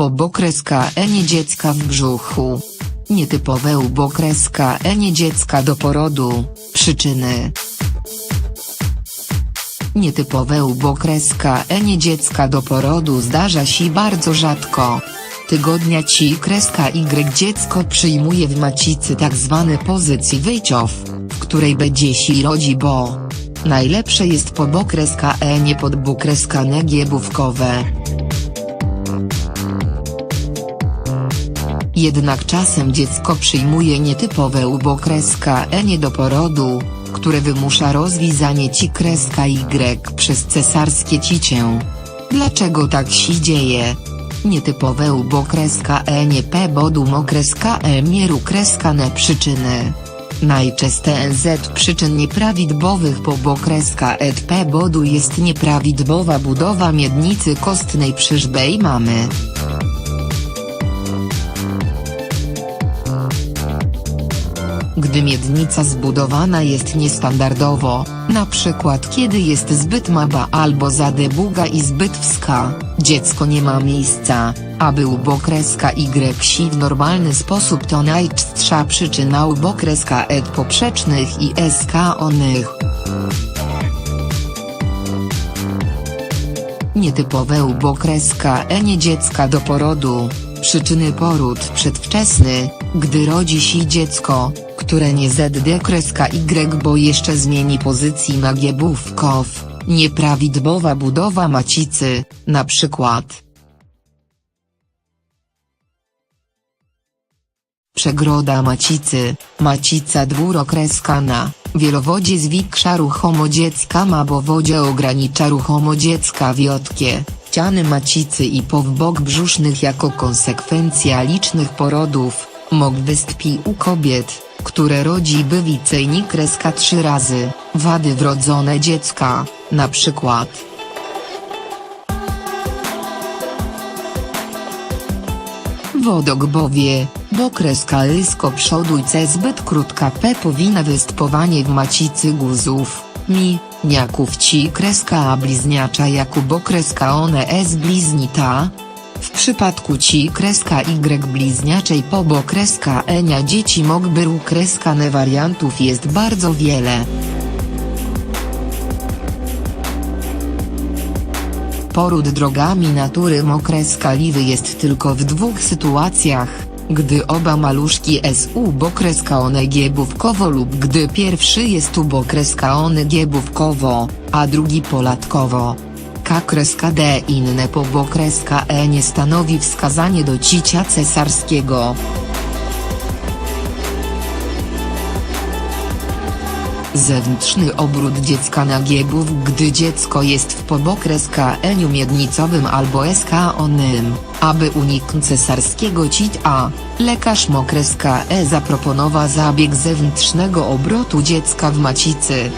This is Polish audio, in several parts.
Pobokreska enie dziecka w brzuchu. Nietypowe ubokreska enie dziecka do porodu, przyczyny. Nietypowe ubokreska enie dziecka do porodu zdarza się bardzo rzadko. Tygodnia ci kreska Y dziecko przyjmuje w macicy tak zwane pozycji wyjciow, w której będzie się rodzi bo najlepsze jest pobokreska E nie podbukreska negiebówkowe. Jednak czasem dziecko przyjmuje nietypowe ubokreska E nie do porodu, które wymusza rozwiązanie ci kreska Y przez cesarskie cicie. Dlaczego tak się dzieje? Nietypowe ubokreska E nie P bodu mokreska E mieru kreska ne przyczyny. Najczęste NZ przyczyn nieprawidłowych pobokreska et P bodu jest nieprawidłowa budowa miednicy kostnej przyżbej mamy. Gdy miednica zbudowana jest niestandardowo, na przykład kiedy jest zbyt mała albo za debuga i zbyt wska, dziecko nie ma miejsca, aby ubokreska Y w normalny sposób to najczęstsza przyczyna ubokreska et poprzecznych i SK onych. Nietypowe ubokreska E nie dziecka do porodu, przyczyny poród przedwczesny, gdy rodzi się dziecko, które nie ZD kreska Y bo jeszcze zmieni pozycji nagiebówkow, nieprawidłowa budowa macicy, na przykład. Przegroda macicy, macica dwurokreskana, wielowodzie zwiększa ruchomo dziecka ma bo wodzie ogranicza ruchomo dziecka wiotkie, ciany macicy i powbok brzusznych jako konsekwencja licznych porodów, mok wystąpi u kobiet, które rodzi by wicej kreska trzy razy, wady wrodzone dziecka, na przykład. Wodok bowie, bo kreska lysko przodu i zbyt krótka P powinna występowanie w macicy guzów, mi, niaków ci kreska A bliźniacza Jakubo kreska one S bliznita. W przypadku ci kreska Y bliźniaczej pobo kreska Enia dzieci mógłby kreska ne wariantów jest bardzo wiele. Poród drogami natury mokre skaliwy jest tylko w dwóch sytuacjach, gdy oba maluszki SU bokreska one giebówkowo lub gdy pierwszy jest u bokreska one giebówkowo, a drugi polatkowo. Kreska D inne po bokreska E nie stanowi wskazanie do cicia cesarskiego. Zewnętrzny obrót dziecka na giebów Gdy dziecko jest w pobokreska eniu miednicowym albo SK onym, aby uniknąć cesarskiego cit A, lekarz mokreska E zaproponował zabieg zewnętrznego obrotu dziecka w macicy.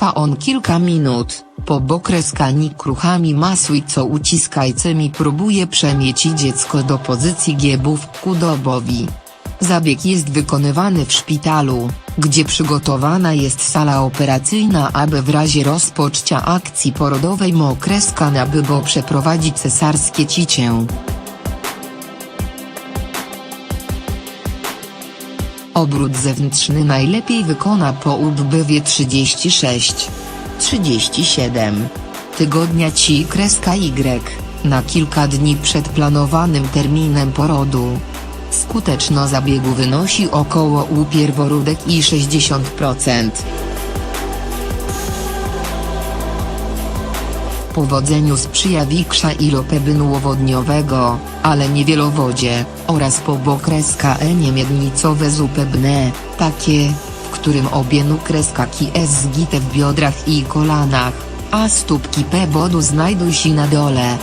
Trwa on kilka minut, po bokreskani kruchami masuj co uciskajcymi próbuje przemiecić dziecko do pozycji giebów ku dobowi. Zabieg jest wykonywany w szpitalu, gdzie przygotowana jest sala operacyjna aby w razie rozpoczęcia akcji porodowej mokreska nabyło przeprowadzić cesarskie cicie. Obrót zewnętrzny najlepiej wykona po UBW 36. 37. Tygodnia ci kreska Y, na kilka dni przed planowanym terminem porodu. Skuteczność zabiegu wynosi około u pierworódek i 60%. Powodzeniu sprzyja większa ilość uwodniowego, ale nie wielowodzie, oraz pobokreska E niemiednicowe zupebne, takie, w którym obie nukreskaki S zgite w biodrach i kolanach, a stópki P bodu znajdą się na dole.